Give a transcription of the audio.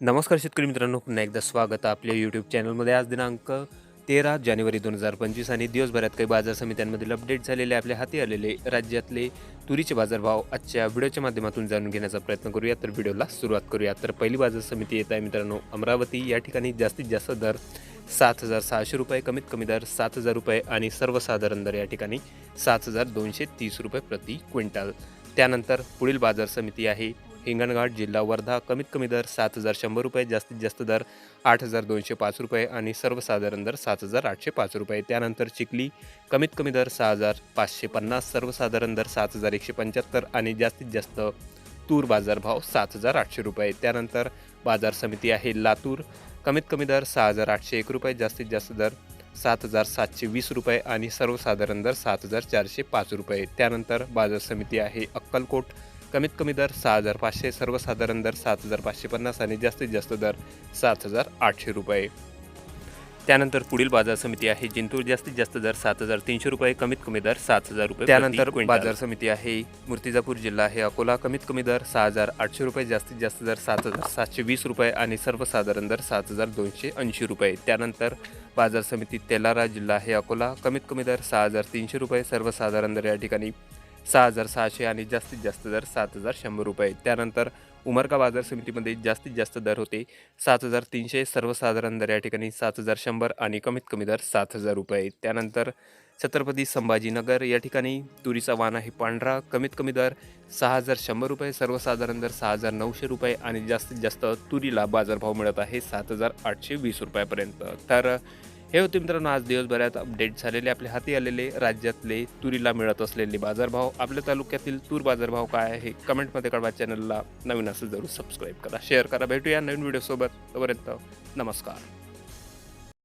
नमस्कार शेतकरी मित्रांनो पुन्हा एकदा स्वागत आपल्या यूट्यूब चॅनलमध्ये आज दिनांक तेरा जानेवारी दोन हजार पंचवीस आणि दिवसभरात काही बाजार समित्यांमधील अपडेट झालेले आपल्या हाती आलेले राज्यातले तुरीचे बाजारभाव आजच्या व्हिडिओच्या माध्यमातून जाणून घेण्याचा प्रयत्न करूया. तर व्हिडिओला सुरुवात करूया. तर पहिली बाजार समिती येत आहे मित्रांनो अमरावती. या ठिकाणी जास्तीत जास्त दर सात हजार सहाशे रुपये कमीत कमी दर सात हजार रुपये आणि सर्वसाधारण दर या ठिकाणी सात हजार दोनशे तीस रुपये प्रति क्विंटल. त्यानंतर पुढील बाजार समिती आहे हिंगणघाट जिल्हा वर्धा कमीत कमी दर सात हजार शंभर रुपये जास्तीत जास्त दर आठ हजार दोनशे पाच रुपये आणि सर्वसाधारण दर सात हजार आठशे पाच रुपये. त्यानंतर चिखली कमीत कमी दर सहा हजार पाचशे पन्नास सर्वसाधारण दर सात हजार एकशे पंच्याहत्तर आणि जास्तीत जास्त तूर बाजार भाव सात हजार आठशे रुपये. त्यानंतर बाजार समिती आहे लातूर कमीत कमी दर सहा हजार आठशे एक रुपये जास्तीत जास्त दर सात हजार सातशे वीस रुपये आणि सर्वसाधारण दर सात हजार चारशे पाच रुपये. त्यानंतर बाजार समिती आहे अक्कलकोट कमीत कमी दर सहा हजार पाचशे सर्वसाधारण दर सात हजार पाचशे पन्नास आणि जास्तीत जास्त दर सात हजार आठशे रुपये. त्यानंतर पुढील बाजार समिती आहे जिंतूर जास्तीत जास्त दर सात हजार तीनशे रुपये कमीत कमी दर सात हजार रुपये त्यानंतर बाजार समिती आहे मूर्तिजापूर जिल्हा आहे अकोला कमीत कमी दर सहा हजार आठशे रुपये जास्तीत जास्त दर सात हजार सातशे वीस रुपये आणि सर्वसाधारण दर सात हजार दोनशे ऐंशी रुपये. त्यानंतर बाजार समिती तेलारा जिल्हा आहे अकोला कमीत कमी दर सहा हजार तीनशे रुपये सर्वसाधारण दर या ठिकाणी सहा हजार सहाशे आणि जास्तीत जास्त दर सात हजार शंभर रुपये. त्यानंतर उमरका बाजार समितीमध्ये जास्तीत जास्त दर होते सात हजार तीनशे सर्वसाधारण दर या ठिकाणी सात हजार शंभर आणि कमीत कमी दर सात हजार रुपये. त्यानंतर छत्रपती संभाजीनगर या ठिकाणी तुरीचा वाण आहे पांढरा कमीत कमी दर सहा हजार शंभर रुपये सर्वसाधारण दर सहा हजार नऊशे रुपये आणि जास्तीत जास्त तुरीला बाजारभाव मिळत आहे सात हजार आठशे वीस रुपयापर्यंत. तर हे होते मित्रांनो आज दिवसभरात अपडेट झालेले आपल्या हाती आलेले राज्यातले तुरीला मिळत असलेले बाजारभाव. आपल्या तालुक्यातील तूर बाजारभाव काय आहे कमेंटमध्ये कळवा. चॅनलला नवीन असेल जरूर सबस्क्राईब करा. शेअर करा. भेटूया नवीन व्हिडिओसोबत तोपर्यंत नमस्कार.